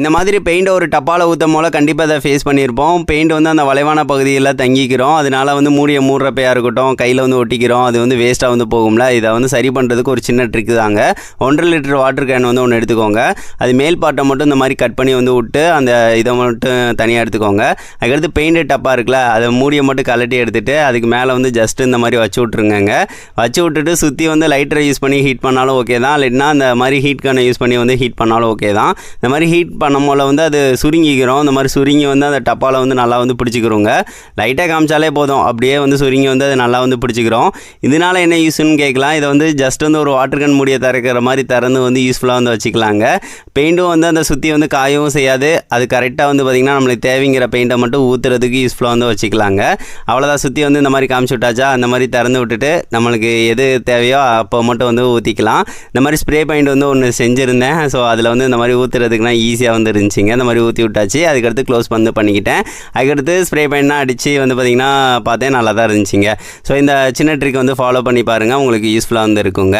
இந்த மாதிரி பெயிண்டை ஒரு டப்பாவில் ஊற்றும் போல கண்டிப்பாக அதை ஃபேஸ் பண்ணியிருப்போம். பெயிண்ட் வந்து அந்த வளைவான பகுதியில் தங்கிக்கிறோம். அதனால வந்து மூடிய மூடுறப்பையாக இருக்கட்டும் கையில் வந்து ஒட்டிக்கிறோம் அது வந்து வேஸ்ட்டாக வந்து போகும்ல. இதை வந்து சரி பண்ணுறதுக்கு ஒரு சின்ன ட்ரிக் தாங்க. ஒன்றரை லிட்டர் வாட்டர் கேன் வந்து ஒன்று எடுத்துக்கோங்க. அது மேல் பாட்டை மட்டும் இந்த மாதிரி கட் பண்ணி வந்து விட்டு அந்த இதை மட்டும் தனியாக எடுத்துக்கோங்க. அதுக்கடுத்து பெயிண்ட் டப்பா இருக்குல்ல அதை மூடியை மட்டும் கலட்டி எடுத்துட்டு அதுக்கு மேலே வந்து ஜஸ்ட் இந்த மாதிரி வச்சு விட்ருங்கங்க வச்சு விட்டுட்டு சுற்றி வந்து லைட்டரை யூஸ் பண்ணி ஹீட் பண்ணாலும் ஓகே தான். இல்லைன்னா அந்த மாதிரி ஹீட் கன்னை யூஸ் பண்ணி வந்து ஹீட் பண்ணாலும் ஓகே தான். இந்த மாதிரி ஹீட் இப்போ போல வந்து அது சுருங்கிக்கிறோம். இந்த மாதிரி சுருங்கி வந்து அந்த டப்பாவில் வந்து நல்லா வந்து பிடிச்சிக்கிறோங்க லைட்டாக காமிச்சாலே போதும். அப்படியே வந்து சுருங்கி வந்து அது நல்லா வந்து பிடிச்சிக்கிறோம் இதனால என்ன யூஸ்ன்னு கேட்கலாம். இதை வந்து ஜஸ்ட் வந்து ஒரு வாட்டர் கன் மூடியை திறக்கிற மாதிரி திறந்து வந்து யூஸ்ஃபுல்லாக வந்து வச்சுக்கலாங்க. பெயிண்ட்டும் வந்து அந்த சுற்றி வந்து காயவும் செய்யாது. அது கரெக்டாக வந்து பார்த்திங்கன்னா நம்மளுக்கு தேவைங்கிற பெயிண்ட்டை மட்டும் ஊற்றுறதுக்கு யூஸ்ஃபுல்லாக வந்து வச்சுக்கலாங்க. அவ்வளோதான் சுற்றி வந்து இந்த மாதிரி காமிச்சு விட்டாச்சா அந்த மாதிரி திறந்து விட்டுட்டு நம்மளுக்கு எது தேவையோ அப்போ மட்டும் வந்து ஊற்றிக்கலாம் இந்த மாதிரி ஸ்ப்ரே பெயிண்ட் வந்து ஒன்று செஞ்சுருந்தேன். ஸோ அதில் வந்து இந்த மாதிரி ஊற்றுறதுக்குனா ஈஸியாக வந்து இருந்துச்சுங்க. இந்த மாதிரி ஊற்றி விட்டாச்சு. அதுக்கடுத்து க்ளோஸ் வந்து பண்ணிக்கிட்டேன். அதுக்கடுத்து ஸ்ப்ரே பெயிண்ட்லாம் அடித்து வந்து பார்த்திங்கன்னா பார்த்தேன் நல்லா தான் இருந்துச்சுங்க. ஸோ இந்த சின்ன ட்ரிக் வந்து ஃபாலோ பண்ணி பாருங்கள் உங்களுக்கு யூஸ்ஃபுல்லாக வந்து இருக்குங்க.